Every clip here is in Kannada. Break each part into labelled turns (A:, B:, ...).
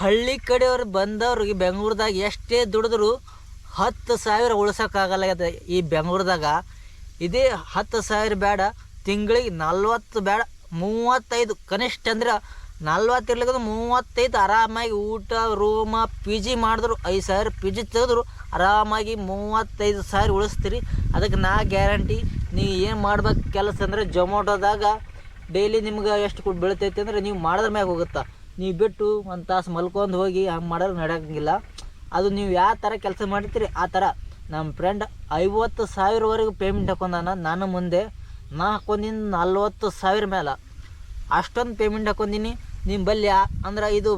A: ಹಳ್ಳಿ ಕಡೆಯವ್ರು ಬಂದವ್ರಿಗೆ ಬೆಂಗ್ಳೂರ್ದಾಗ ಎಷ್ಟೇ ದುಡಿದ್ರು ಹತ್ತು ಸಾವಿರ ಉಳ್ಸೋಕ್ಕಾಗಲ್ಲ ಈ ಬೆಂಗ್ಳೂರ್ದಾಗ. ಇದೇ ಹತ್ತು ಸಾವಿರ ಬೇಡ, ತಿಂಗಳಿಗೆ ನಲ್ವತ್ತು ಬೇಡ, ಮೂವತ್ತೈದು, ಕನಿಷ್ಠ ಅಂದ್ರೆ ನಲ್ವತ್ತು ಇರ್ಲಿಕ್ಕಂದ್ರೆ ಮೂವತ್ತೈದು ಆರಾಮಾಗಿ ಊಟ, ರೂಮ ಪಿ ಜಿ ಮಾಡಿದ್ರು ಐದು ಸಾವಿರ ಪಿ ಜಿ ತೆಗೆದ್ರು ಆರಾಮಾಗಿ ಮೂವತ್ತೈದು ಸಾವಿರ ಉಳಿಸ್ತೀರಿ. ಅದಕ್ಕೆ ನಾ ಗ್ಯಾರಂಟಿ, ನೀವು ಏನು ಮಾಡ್ಬೇಕು ಕೆಲಸ ಅಂದರೆ ಜೊಮೊಟೊದಾಗ ಡೈಲಿ ನಿಮ್ಗೆ ಎಷ್ಟು ಕೊಟ್ಟು ಬೀಳ್ತೈತೆ ಅಂದರೆ ನೀವು ಮಾಡಿದ್ರ ಮ್ಯಾಗ ಹೋಗುತ್ತಾ. ನೀವು ಬಿಟ್ಟು ಒಂದು ತಾಸು ಮಲ್ಕೊಂಡು ಹೋಗಿ ಹಂಗೆ ಮಾಡೋದು ನಡೆಯೋಂಗಿಲ್ಲ. ಅದು ನೀವು ಯಾವ ಥರ ಕೆಲಸ ಮಾಡ್ತೀರಿ, ಆ ಥರ ನಮ್ಮ ಫ್ರೆಂಡ್ ಐವತ್ತು ಸಾವಿರವರೆಗೂ ಪೇಮೆಂಟ್ ಹಾಕೊಂಡಾನ ನಾನು ಮುಂದೆ ನಾ ಹಾಕೊಂಡಿನಿ ನಲ್ವತ್ತು ಸಾವಿರ ಮೇಲೆ ಅಷ್ಟೊಂದು ಪೇಮೆಂಟ್ ಹಾಕೊಂದಿನಿ ನಿಮ್ಮ ಬಲ್ಲಿ ಅಂದ್ರೆ ಇದು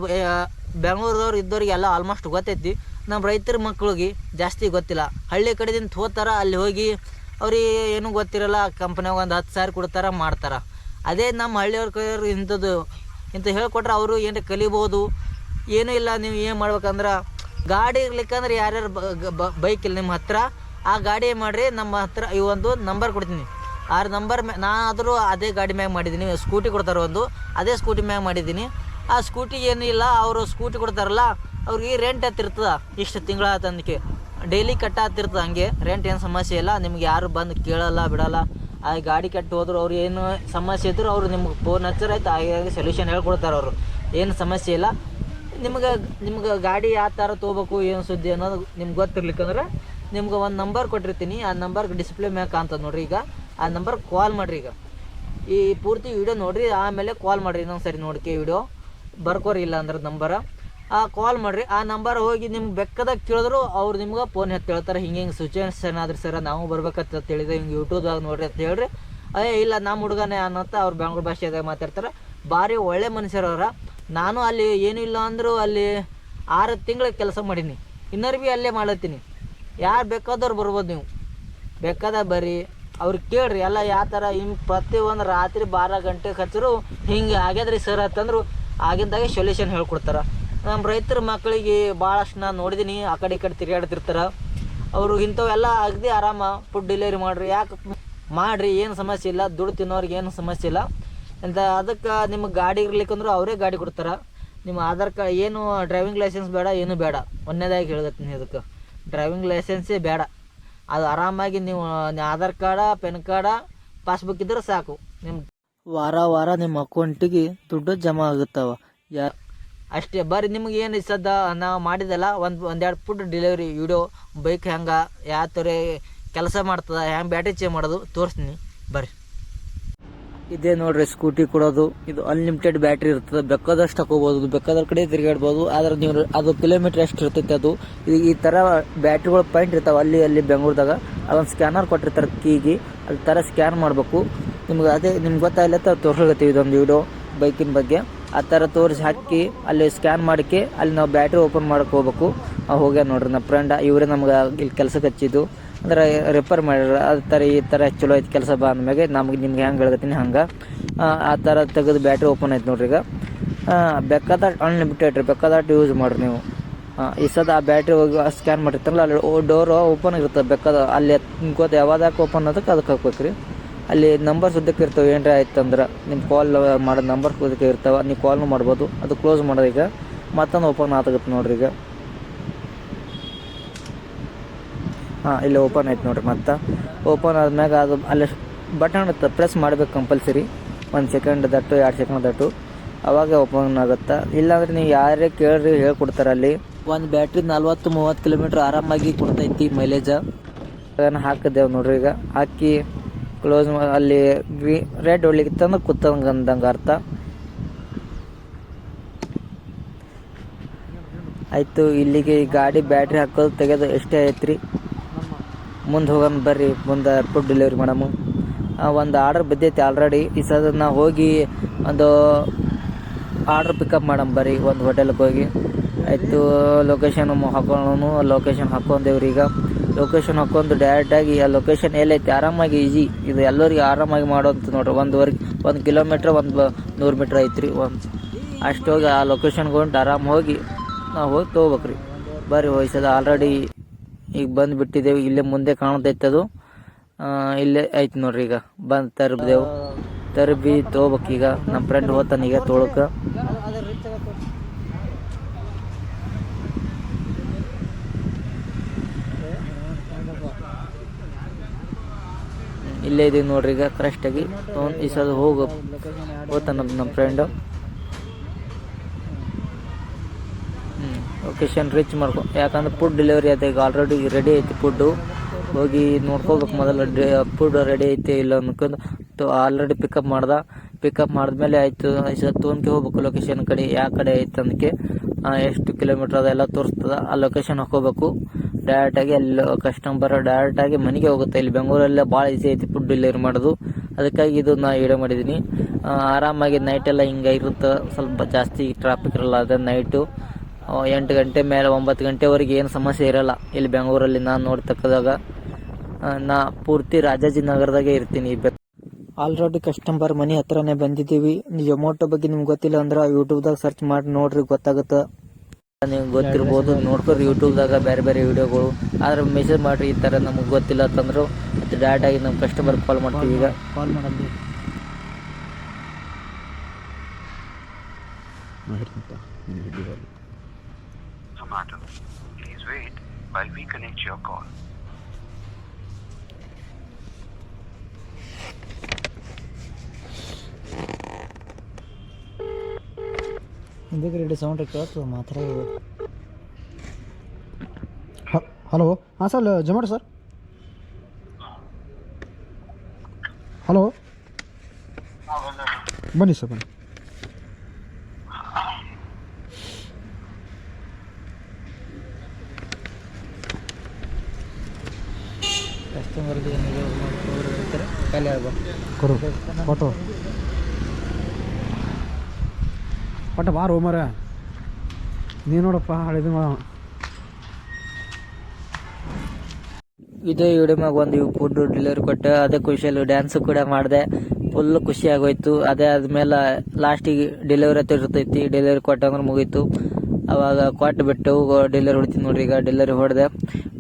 A: ಬೆಂಗಳೂರದವ್ರು ಇದ್ದವ್ರಿಗೆಲ್ಲ ಆಲ್ಮೋಸ್ಟ್ ಗೊತ್ತೈತಿ. ನಮ್ಮ ರೈತರ ಮಕ್ಕಳಿಗೆ ಜಾಸ್ತಿ ಗೊತ್ತಿಲ್ಲ. ಹಳ್ಳಿ ಕಡೆದಿಂದ ತೋತಾರ, ಅಲ್ಲಿ ಹೋಗಿ ಅವ್ರಿಗೆ ಏನೂ ಗೊತ್ತಿರಲ್ಲ ಕಂಪ್ನಿಯಾಗ ಒಂದು ಹತ್ತು ಸಾವಿರ ಕೊಡ್ತಾರೆ, ಮಾಡ್ತಾರೆ. ಅದೇ ನಮ್ಮ ಹಳ್ಳಿಯವ್ರ ಕೈಯವ್ರು ಇಂಥದ್ದು ಇಂಥ ಹೇಳ್ಕೊಟ್ರೆ ಅವರು ಏನು ಕಲಿಬೋದು? ಏನೂ ಇಲ್ಲ, ನೀವು ಏನು ಮಾಡ್ಬೇಕಂದ್ರೆ ಗಾಡಿ ಇರ್ಲಿಕ್ಕಂದ್ರೆ ಯಾರ್ಯಾರು ಬೈಕ್ ಇಲ್ಲ, ನಿಮ್ಮ ಹತ್ರ ಆ ಗಾಡಿ ಮಾಡಿರಿ, ನಮ್ಮ ಹತ್ರ ಈ ಒಂದು ನಂಬರ್ ಕೊಡ್ತೀನಿ. ಆ ನಂಬರ್ ಮ್ಯಾ ನಾನಾದರೂ ಅದೇ ಗಾಡಿ ಮ್ಯಾಗ ಮಾಡಿದ್ದೀನಿ ಸ್ಕೂಟಿ ಕೊಡ್ತಾರೆ ಒಂದು, ಅದೇ ಸ್ಕೂಟಿ ಮ್ಯಾಗ ಮಾಡಿದ್ದೀನಿ. ಆ ಸ್ಕೂಟಿ ಏನಿಲ್ಲ ಅವರು ಸ್ಕೂಟಿ ಕೊಡ್ತಾರಲ್ಲ, ಅವ್ರಿಗೆ ರೆಂಟ್ ಹತ್ತಿರ್ತದ ಇಷ್ಟು ತಿಂಗಳ ತಂದಕ್ಕೆ ಡೈಲಿ ಕಟ್ಟಾತಿರ್ತದೆ ಹಂಗೆ ರೆಂಟ್ ಏನು ಸಮಸ್ಯೆ ಇಲ್ಲ, ನಿಮ್ಗೆ ಯಾರು ಬಂದು ಕೇಳಲ್ಲ, ಬಿಡಲ್ಲ. ಆ ಗಾಡಿ ಕೆಟ್ಟು ಹೋದ್ರು, ಅವ್ರು ಏನು ಸಮಸ್ಯೆ ಇದ್ರು ಅವರು ನಿಮ್ಗೆ ಫೋನ್ ಹಚ್ಚಾರ ಆಯ್ತು, ಹಾಗಾಗಿ ಸೊಲ್ಯೂಷನ್ ಹೇಳ್ಕೊಡ್ತಾರೆ ಅವರು. ಏನು ಸಮಸ್ಯೆ ಇಲ್ಲ. ನಿಮ್ಗೆ ನಿಮ್ಗೆ ಗಾಡಿ ಯಾವ ಥರ ತೊಗೋಬೇಕು, ಏನು ಸುದ್ದಿ ಅನ್ನೋದು ನಿಮ್ಗೆ ಗೊತ್ತಿರ್ಲಿಕ್ಕಂದ್ರೆ ನಿಮ್ಗೆ ಒಂದು ನಂಬರ್ ಕೊಟ್ಟಿರ್ತೀನಿ. ಆ ನಂಬರ್ಗೆ ಡಿಸ್ಪ್ಲೇ ಮ್ಯಾಕ್ ಕಾಣ್ತದೆ ನೋಡ್ರಿ ಈಗ. ಆ ನಂಬರ್ ಕಾಲ್ ಮಾಡಿರಿ ಈಗ. ಈ ಪೂರ್ತಿ ವಿಡಿಯೋ ನೋಡಿರಿ, ಆಮೇಲೆ ಕಾಲ್ ಮಾಡಿರಿ ಇನ್ನೊಂದು ಸರಿ ನೋಡ್ಕೆ ವಿಡಿಯೋ ಬರ್ಕೋರಿ ಇಲ್ಲ ಅಂದ್ರೆ ನಂಬರ ಆ ಕಾಲ್ ಮಾಡಿರಿ. ಆ ನಂಬರ್ ಹೋಗಿ ನಿಮ್ಗೆ ಬೆಕ್ಕದಾಗ ಕೇಳಿದ್ರು ಅವ್ರು ನಿಮ್ಗೆ ಫೋನ್ ಎತ್ತಿ ಹೇಳ್ತಾರೆ. ಹಿಂಗೆ ಹಿಂಗೆ ಸಿಚುವೇಶನ್ ಆದ್ರೆ ಸರ್ ನಾವು ಬರ್ಬೇಕಂತ ಹೇಳಿದ್ರೆ ಹಿಂಗೆ ಯೂಟ್ಯೂಬ್ದಾಗ ನೋಡ್ರಿ ಅಂತ ಹೇಳ್ರಿ. ಅಯ್ಯ ಇಲ್ಲ ನಮ್ಮ ಹುಡುಗನೇ ಅನ್ನೋಂತ ಅವ್ರು ಬೆಂಗ್ಳೂರು ಭಾಷೆದಾಗ ಮಾತಾಡ್ತಾರೆ. ಭಾರಿ ಒಳ್ಳೆ ಮನುಷ್ಯರವ್ರ ನಾನು ಅಲ್ಲಿ ಏನೂ ಇಲ್ಲ ಅಂದರೂ ಅಲ್ಲಿ ಆರು ತಿಂಗಳ ಕೆಲಸ ಮಾಡೀನಿ. ಇನ್ನರ್ ಭೀ ಅಲ್ಲೇ ಮಾಡತ್ತೀನಿ ಯಾರು ಬೇಕಾದವ್ರು ಬರ್ಬೋದು ನೀವು. ಬೇಕಾದ ಬರ್ರಿ. ಅವ್ರಿಗೆ ಕೇಳ್ರಿ, ಎಲ್ಲ ಯಾವ ಥರ ಹಿಂಗೆ ಪ್ರತಿಯೊಂದು ರಾತ್ರಿ ಬಾರ ಗಂಟೆಗೆ ಹಚ್ಚರು ಹಿಂಗೆ ಆಗ್ಯದ್ರಿ ಸರ್ ಅಂತಂದ್ರು, ಆಗಿಂದಾಗೆ ಸೊಲ್ಯೂಷನ್ ಹೇಳ್ಕೊಡ್ತಾರೆ. ನಮ್ಮ ರೈತರ ಮಕ್ಕಳಿಗೆ ಭಾಳಷ್ಟು ನಾನು ನೋಡಿದ್ದೀನಿ ಆ ಕಡೆ ಈ ಕಡೆ ತಿರುಗಾಡ್ತಿರ್ತಾರೆ. ಅವರು ಇಂಥವೆಲ್ಲ ಅಗದಿ ಆರಾಮ ಫುಡ್ ಡೆಲಿವರಿ ಮಾಡಿರಿ, ಯಾಕೆ ಮಾಡಿರಿ, ಏನು ಸಮಸ್ಯೆ ಇಲ್ಲ, ದುಡ್ಡು ತಿನ್ನೋರಿಗೆ ಏನು ಸಮಸ್ಯೆ ಇಲ್ಲ. ಅಂತ ಅದಕ್ಕೆ ನಿಮಗೆ ಗಾಡಿ ಇರ್ಲಿಕ್ಕಂದ್ರೆ ಅವರೇ ಗಾಡಿ ಕೊಡ್ತಾರೆ. ನಿಮ್ಮ ಆಧಾರ್ ಕಾರ್ಡ್ ಏನು ಡ್ರೈವಿಂಗ್ ಲೈಸೆನ್ಸ್ ಬೇಡ, ಏನು ಬೇಡ. ಒಂದನೇದಾಗಿ ಹೇಳ್ದತ್ತೀನಿ ಅದಕ್ಕೆ ಡ್ರೈವಿಂಗ್ ಲೈಸೆನ್ಸೇ ಬೇಡ. ಅದು ಆರಾಮಾಗಿ ನೀವು Aadhaar card, PAN card, passbook ಇದ್ರೆ ಸಾಕು. ನಿಮ್ಮ ವಾರ ವಾರ ನಿಮ್ಮ ಅಕೌಂಟಿಗೆ ದುಡ್ಡು ಜಮಾ ಆಗುತ್ತವ. ಯಾ ಅಷ್ಟೇ, ಬರ್ರಿ, ನಿಮ್ಗೆ ಏನು ಇಸದ ನಾವು ಮಾಡಿದಲ್ಲ ಒಂದು, ಒಂದೆರಡು ಫುಡ್ ಡೆಲಿವರಿ ವಿಡಿಯೋ ಬೈಕ್ ಹೆಂಗೆ ಯಾವ ಥರ ಕೆಲಸ ಮಾಡ್ತದ, ಹೆಂಗೆ ಬ್ಯಾಟ್ರಿ ಚೇಂಜ್ ಮಾಡೋದು ತೋರಿಸ್ತೀನಿ, ಬರ್ರಿ. ಇದೇ ನೋಡ್ರಿ ಸ್ಕೂಟಿ ಕೊಡೋದು. ಇದು ಅನ್ಲಿಮಿಟೆಡ್ ಬ್ಯಾಟ್ರಿ ಇರ್ತದೆ. ಬೇಕಾದಷ್ಟು ಹಾಕೋಬಹುದು ಬೇಕಾದ್ರ ಕಡೆ ತಿರುಗಾಡ್ಬೋದು. ಆದ್ರೆ ನೀವು ಅದು ಕಿಲೋಮೀಟರ್ ಎಷ್ಟು ಇರ್ತೈತೆ ಅದು. ಈ ಈ ಥರ ಬ್ಯಾಟ್ರಿಗಳು ಪಾಯಿಂಟ್ ಇರ್ತಾವೆ ಅಲ್ಲಿ ಅಲ್ಲಿ ಬೆಂಗಳೂರದಾಗ. ಅದೊಂದು ಸ್ಕ್ಯಾನರ್ ಕೊಟ್ಟಿರ್ತಾರೆ ಕೀಗಿ. ಅಲ್ಲಿ ಥರ ಸ್ಕ್ಯಾನ್ ಮಾಡಬೇಕು. ನಿಮ್ಗೆ ಅದೇ, ನಿಮ್ಗೆ ಗೊತ್ತಾಗಲ್ಲ ತೋರಿಸ್ಲತ್ತೀವಿ ಇದೊಂದು ವಿಡಿಯೋ ಬೈಕಿನ ಬಗ್ಗೆ. ಆ ಥರ ತೋರಿಸಿ ಹಾಕಿ, ಅಲ್ಲಿ ಸ್ಕ್ಯಾನ್ ಮಾಡಕ್ಕೆ ಅಲ್ಲಿ ನಾವು ಬ್ಯಾಟ್ರಿ ಓಪನ್ ಮಾಡಕ್ಕೆ ಹೋಗ್ಬೇಕು. ಹೋಗ್ಯ ನೋಡ್ರಿ ನಮ್ಮ ಫ್ರೆಂಡ್ ಇವರೇ ನಮ್ಗೆ ಇಲ್ಲಿ ಕೆಲಸಕ್ಕೆ ಹಚ್ಚಿದ್ದು. ಅಂದ್ರೆ ರಿಪೇರ್ ಮಾಡ್ಯಾರ, ಆ ಥರ ಈ ಥರ ಚಲೋ ಐತಿ ಕೆಲಸ ಬಾ ಅಂದಮ್ಯಾಗೆ, ನಮ್ಗೆ ನಿಮ್ಗೆ ಹೆಂಗೆ ಹೇಳ್ತೀನಿ ಹಂಗೆ. ಆ ಥರ ತೆಗೆದು ಬ್ಯಾಟ್ರಿ ಓಪನ್ ಆಯ್ತು ನೋಡ್ರಿ ಈಗ. ಬೆಕ್ಕದಾಟ್ ಅನ್ಲಿಮಿಟೆಡ್ ರೀ ಬೆಕ್ಕದಾಟ್ ಯೂಸ್ ಮಾಡ್ರಿ ನೀವು. ಈ ಸದ ಆ ಬ್ಯಾಟ್ರಿ ಹೋಗಿ ಸ್ಕ್ಯಾನ್ ಮಾಡಿರ್ತಾರಲ್ಲ, ಅಲ್ಲಿ ಡೋರ್ ಓಪನ್ ಇರ್ತದೆ ಬೇಕಾದ, ಅಲ್ಲಿ ಗೊತ್ತ ಯಾವಾಗ ಓಪನ್ ಅದಕ್ಕೆ ಅದಕ್ಕೆ ಹಾಕ್ಬೇಕ್ರಿ. ಅಲ್ಲಿ ನಂಬರ್ ಸದ್ಯಕ್ಕೆ ಇರ್ತವೆ ಏನ್ರ ಆಯ್ತು ಅಂದ್ರೆ ನಿಮ್ಮ ಕಾಲ್ ಮಾಡೋ ನಂಬರ್ ಸದ್ಯಕ್ಕೆ ಇರ್ತಾವೆ ನೀವು ಕಾಲ್ನು ಮಾಡ್ಬೋದು. ಅದು ಕ್ಲೋಸ್ ಮಾಡೋದು ಈಗ. ಮತ್ತೊಂದು ಓಪನ್ ಆತಗತ್ತೆ ನೋಡ್ರಿ ಈಗ. ಹಾಂ ಇಲ್ಲಿ ಓಪನ್ ಆಯ್ತು ನೋಡ್ರಿ ಮತ್ತೆ. ಓಪನ್ ಆದ್ಮ್ಯಾಗ ಅದು ಅಲ್ಲಿ ಬಟನ್ ಇರುತ್ತೆ ಪ್ರೆಸ್ ಮಾಡ್ಬೇಕು ಕಂಪಲ್ಸರಿ ಒಂದು ಸೆಕೆಂಡ್ ದಟ್ಟು ಎರಡು ಸೆಕೆಂಡ್ ದಟ್ಟು. ಅವಾಗ ಓಪನ್ ಆಗುತ್ತೆ. ಇಲ್ಲಾಂದ್ರೆ ನೀವು ಯಾರೇ ಕೇಳ್ರಿ ಹೇಳ್ಕೊಡ್ತಾರೆ ಅಲ್ಲಿ. ಒಂದು ಬ್ಯಾಟ್ರಿ ನಲ್ವತ್ತು ಮೂವತ್ತು ಕಿಲೋಮೀಟ್ರ್ ಆರಾಮಾಗಿ ಕೊಡ್ತೈತಿ ಮೈಲೇಜ ಅದನ್ನು ಹಾಕಿದ್ದೇವೆ ನೋಡ್ರಿ ಈಗ. ಹಾಕಿ ಕ್ಲೋಸ್ ಅಲ್ಲಿ ಗ್ರೀ ರೆಡ್ ಹೊಳಿಗಿತ್ತಂದ್ರೆ ಕೂತಂಗೆ ಅಂದಂಗೆ ಅರ್ಥ. ಆಯಿತು, ಇಲ್ಲಿಗೆ ಗಾಡಿ ಬ್ಯಾಟ್ರಿ ಹಾಕೋದು ತೆಗೆದು ಎಷ್ಟೇ ಐತ್ರಿ ಮುಂದೆ ಹೋಗೋಣ ಬರ್ರಿ, ಮುಂದೆ ಫುಡ್ ಡೆಲಿವರಿ ಮಾಡಮು. ಒಂದು ಆರ್ಡರ್ ಬಿದ್ದೈತಿ ಆಲ್ರೆಡಿ ಈ ಸದ ನಾ ಹೋಗಿ ಒಂದು ಆರ್ಡ್ರ್ ಪಿಕಪ್ ಮಾಡಮ್ ಬರ್ರಿ, ಒಂದು ಹೋಟೆಲ್ಗೆ ಹೋಗಿ. ಆಯಿತು ಲೊಕೇಶನ್ ಹಾಕೋಣ ಲೊಕೇಶನ್ ಹಾಕೊಂಡೇವ್ರಿ ಈಗ ಲೊಕೇಶನ್ ಹಾಕೊಂಡು ಡೈರೆಕ್ಟಾಗಿ ಆ ಲೊಕೇಶನ್ ಎಲ್ಲೈತಿ. ಆರಾಮಾಗಿ ಈಜಿ ಇದು ಎಲ್ಲರಿಗೆ ಆರಾಮಾಗಿ ಮಾಡೋಂತ ನೋಡ್ರಿ. ಒಂದುವರೆ ಒಂದು ಕಿಲೋಮೀಟ್ರ್ ಒಂದು ನೂರು ಮೀಟ್ರ್ ಐತ್ರಿ ಒಂದು. ಅಷ್ಟು ಹೋಗಿ ಆ ಲೊಕೇಶನ್ಗೆ ಹೊಂಟು ಆರಾಮ್ ಹೋಗಿ ನಾವು ಹೋಗಿ ತೊಗೋಬೇಕ್ರಿ. ಬರ್ರಿ ವಯಸ್ಸದ ಆಲ್ರೆಡಿ ಈಗ ಬಂದು ಬಿಟ್ಟಿದ್ದೇವೆ ಇಲ್ಲೇ ಮುಂದೆ ಕಾಣತೈತೆ ಅದು. ಆ, ಇಲ್ಲೇ ಐತಿ ನೋಡ್ರಿ ಈಗ. ಬಂದು ತರ್ಬಿದೆವು. ತರ್ಬಿ ತೊಗೋಬೇಕೀಗ ನಮ್ಮ ಫ್ರೆಂಡ್ ಹೋತಾನೀಗ ಈಗ ಇಲ್ಲೇ ಇದೀವಿ ನೋಡ್ರಿ ಈಗ ಕರೆಕ್ಟಾಗಿ ಅವ್ನು ಈ ಸಲ ಹೋಗು. ಹೋತ ನಮ್ಮ ನಮ್ಮ ಫ್ರೆಂಡು ಲೊಕೇಶನ್ ರೀಚ್ ಮಾಡ್ಕೊ. ಯಾಕಂದ್ರೆ ಫುಡ್ ಡೆಲಿವರಿ ಆಯ್ತು ಈಗ ಆಲ್ರೆಡಿ ರೆಡಿ ಐತಿ ಫುಡ್ಡು ಹೋಗಿ ನೋಡ್ಕೋಬೇಕು ಮೊದಲು. ಫುಡ್ ರೆಡಿ ಐತೆ ಇಲ್ಲ ಅನ್ಕೊಂಡು ಆಲ್ರೆಡಿ ಪಿಕಪ್ ಮಾಡ್ದೆ. ಪಿಕಪ್ ಮಾಡಿದ್ಮೇಲೆ ಆಯಿತು. ತೊಗೊಂಡ್ಕೆ ಹೋಗ್ಬೇಕು ಲೊಕೇಶನ್ ಕಡೆ ಯಾವ ಕಡೆ ಐತೆ ಅಂದಕ್ಕೆ ಎಷ್ಟು ಕಿಲೋಮೀಟ್ರ್ ಅದೆಲ್ಲ ತೋರಿಸ್ತದ, ಆ ಲೊಕೇಶನ್ ಹಾಕೋಬೇಕು ಡೈರೆಕ್ಟಾಗಿ ಅಲ್ಲಿ ಕಸ್ಟಮರ್ ಡೈರೆಕ್ಟಾಗಿ ಮನೆಗೆ ಹೋಗುತ್ತೆ. ಇಲ್ಲಿ ಬೆಂಗಳೂರಲ್ಲೇ ಭಾಳ ಈಸಿ ಐತಿ ಫುಡ್ ಡೆಲಿವರಿ ಮಾಡೋದು. ಅದಕ್ಕಾಗಿ ಇದು ನಾ ವಿಡಿಯೋ ಮಾಡಿದ್ದೀನಿ ಆರಾಮಾಗಿ ನೈಟೆಲ್ಲ ಹಿಂಗೆ ಇರುತ್ತೆ. ಸ್ವಲ್ಪ ಜಾಸ್ತಿ ಟ್ರಾಫಿಕ್ ಇರಲ್ಲ. ಅದೇ ನೈಟು ಎಂಟು ಗಂಟೆ ಮೇಲೆ ಒಂಬತ್ತು ಗಂಟೆವರೆಗೆ ಏನು ಸಮಸ್ಯೆ ಇರಲ್ಲ. ಇಲ್ಲಿ ಬೆಂಗಳೂರಲ್ಲಿ ನಾನು ನೋಡ್ತಕ್ಕದಾಗ ನಾ ಪೂರ್ತಿ ರಾಜಾಜಿನಗರದಾಗೆ ಇರ್ತೀನಿ ಆಲ್ರೆಡಿ ಕಸ್ಟಮರ್ ಮನೆ ಹತ್ರನೇ ಬಂದಿದ್ದೀವಿ. ಜೊಮೊಟೊ ಬಗ್ಗೆ ನಿಮ್ಗೆ ಗೊತ್ತಿಲ್ಲ ಅಂದ್ರೆ ಯೂಟ್ಯೂಬ್ದಾಗ ಸರ್ಚ್ ಮಾಡಿ ನೋಡ್ರಿ, ಗೊತ್ತಾಗುತ್ತೆ. ನೀವು ಗೊತ್ತಿರ್ಬೋದು ನೋಡ್ಕೊರಿ ಯೂಟ್ಯೂಬ್ದಾಗ ಬೇರೆ ಬೇರೆ ವಿಡಿಯೋಗಳು ಆದ್ರೆ ಮೆಸೇಜ್ ಮಾಡ್ರಿ ಈ ಥರ ನಮಗೆ ಗೊತ್ತಿಲ್ಲ ಅಂತಂದ್ರು ಮತ್ತು ಡೈರೆಕ್ಟಾಗಿ ನಮ್ಮ ಕಸ್ಟಮರ್ ಕಾಲ್ ಮಾಡ್ತೀವಿ ಈಗ ಕಾಲ್ ಮಾಡಲ್ಲಿ.
B: Please wait while we connect your call.
A: ಹಿಂದಕ್ಕೆ ಸೌಂಡ್ ಕೇಳ್ತದೆ
C: ಮಾತ್ರ ಹಲೋ ಹಾಂ ಸರ್ ಜೊಮ್ಯಾಟೊ ಸರ್. ಹಲೋ. ಬನ್ನಿ ಸರ್ ಬನ್ನಿ.
A: ಕಸ್ಟಮರ್ಗೆ ಖಾಲಿ ಆಗ್ಬೇಕು
C: ಕೊಡು. ಫೋಟೋ ಪಟ್ಟ ಬಾರ ಹೋಮರ ನೀ ನೋಡಪ್ಪ, ಹಳೆದು
A: ಇದೇ ವಿಡಿಯೋ ಮ್ಯಾಗ ಒಂದು ಫುಡ್ ಡೆಲಿವರಿ ಕೊಟ್ಟೆ ಅದೇ ಖುಷಿಯಲ್ಲಿ ಡ್ಯಾನ್ಸ್ ಕೂಡ ಮಾಡಿದೆ. ಫುಲ್ ಖುಷಿ ಆಗೋಯ್ತು. ಅದೇ ಆದ್ಮೇಲೆ ಲಾಸ್ಟಿಗೆ ಡೆಲಿವರಿ ಇರ್ತೈತಿ. ಡೆಲಿವರಿ ಕೊಟ್ಟ ಅಂದ್ರೆ ಮುಗೀತು. ಅವಾಗ ಕೊಟ್ಟು ಬಿಟ್ಟು ಡೆಲಿವರಿ ಹೊಡಿತೀನಿ ನೋಡ್ರಿ. ಈಗ ಡೆಲಿವರಿ ಹೊಡೆದೆ.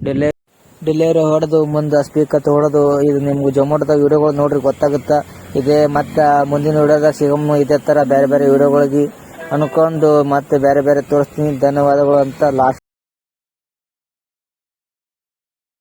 A: ಡೆಲಿವರಿ ಡೆಲಿವರಿ ಹೊಡೆದು ಮುಂದೆ ಸ್ಪೀಕರ್ ಹೊಡೆದು ಇದು ನಿಮ್ಗೆ ಜೊಮೊಟೊದಾಗ ವಿಡಿಯೋಗಳು ನೋಡ್ರಿ ಗೊತ್ತಾಗುತ್ತೆ? ಇದೇ ಮತ್ತೆ ಮುಂದಿನ ವಿಡಿಯೋದಾಗ ಸಿಗಮ್ಮು ಇದೇ ಥರ ಬೇರೆ ಬೇರೆ ವಿಡಿಯೋಗಳಿಗೆ ಅನ್ಕೊಂಡು ಮತ್ತೆ ಬೇರೆ ಬೇರೆ ತೋರಿಸ್ತೀನಿ. ಧನ್ಯವಾದಗಳು ಅಂತ ಲಾಸ್ಟ್